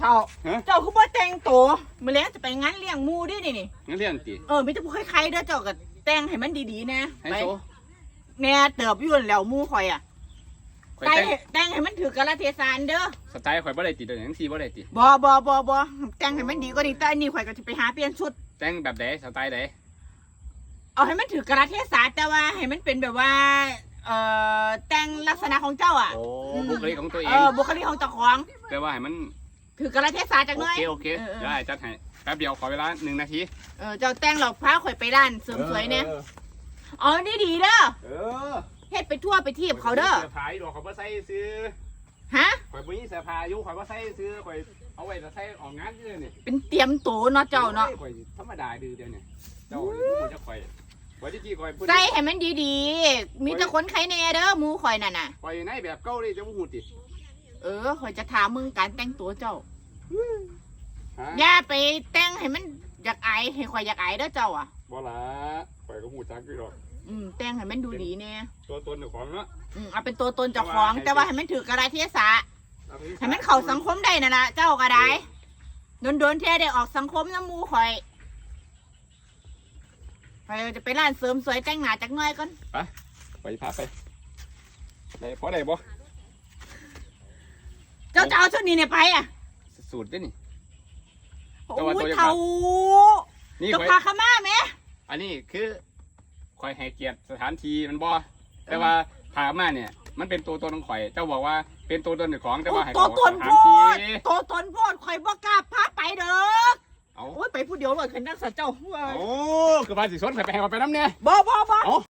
เท่าฮะเจ้าคือบ่แต่งตัวมื้อแลงจะไปงานเลี้ยงหมู่ดินี่นี่งั้นเรื่องติเออมีแต่ผู้ใครๆเด้อเจ้าก็แต่งให้มันดีๆนะให้ไปโซแน่เติบอยู่นั่นแล้วหมู่ข่อยอะข่อยแต่งแต่งให้แต่งให้มันถือกาลเทศะอันเด้อ สไตล์ข่อยบ่ได้ติดเดี๋ยวอย่างที่บ่ได้ติดบ่บ่บ่บ่แต่งให้มันดีกว่านี้แต่อันนี้ข่อยก็จะไปหาเปลี่ยนชุด แต่งแบบใดสไตล์ใดเอาให้มันถือกาลเทศะแต่ว่าให้มันเป็นแบบว่า เอ่อแต่งลักษณะของเจ้าอะโอ้อืมบุคลิกของตัวเอเองอบุคลิกของเจ้าของ แต่ว่าให้มัน ถือกาลเทศะจักหโอน่อย เคโอเคเออเออ ได้จัดให้แป๊บเดียวขอเวลาหนึ่งนาทีเออเจ้าแต่งหรอกพาข่อยไปร้านเสริมสวยเนี่ยอออ๋อนี่ดีเด้อเออเฮ็ดไปทั่วไปทีบเขาเด้อเสื้อผ้าอยู่ดอกข่อยบ่ใส่ซื้อฮะ ข่อยบ่มีเสื้อผ้าอยู่ข่อยบ่ใส่ซื้อข่อยเอาไว้จะใส่ออกงานซื่อนี่เป็นเตรียมโตเนาะเจ้าเนาะข่อยธรรมดาดื้อเดียวเนี่ยเจ้านี่ผู้จะข่อยไว้ที่กี้ข่อยพูดใส่ให้มันดีๆ มีแต่คนใครแน่เด้อหมูข่อยนั่นน่ะ ข่อยในแบบเก่าเลยจะบ่ฮู้ติเออข่อยจะถามมึงการแต่งตัวเจ้าฮะ อย่าไปแต่งให้มันอยากอายให้ข่อยอยากอายเด้อเจ้าอะ บ่ล่ะข่อยก็ฮู้จักอยู่ดอก อืมแต่งให้มันดูดีแน่ตัวตนเจ้าของเนาะอืมเอาเป็นตัวตนเจ้าของแต่ว่าให้มันถือกระดาษเทศะให้มันเข้าสังคมได้นั่นล่ะเจ้าก็ได้โดนๆแท้ได้ออกสังคมน้ำหมูข่อยข่อยจะไปร้านเสริมสวยแต่งหน้าจักหน่อยก่อนไปพาไปได้พอได้บ่เจ้าจะเอาชุดนี้เนี่ยไปอะ สูตรเด้นี่ โอ้แต่ว่าตัวยยังเท่านี่เจ้าข่อยพาเขามาไหมอันนี้คือข่อยให้เกียรติสถานที่มันบ่แต่ว่าพามาเนี่ย มันเป็นตัวตนของข่อย เจ้าบอกว่าเป็นตัวตนเจ้าของแต่ว่าให้ตัวเขาตนสโพถานดที่ตัวตนโพดข่อยบ่กล้าพาไปเด้อเอาโอ้ยไปผู้เดียวเลยขึ้นนักสัตว์เจ้าโอ้คือพาสิสนข่อยไปให้ข่อยไปน้ำเนี่ย บ่บ่บ่ เอา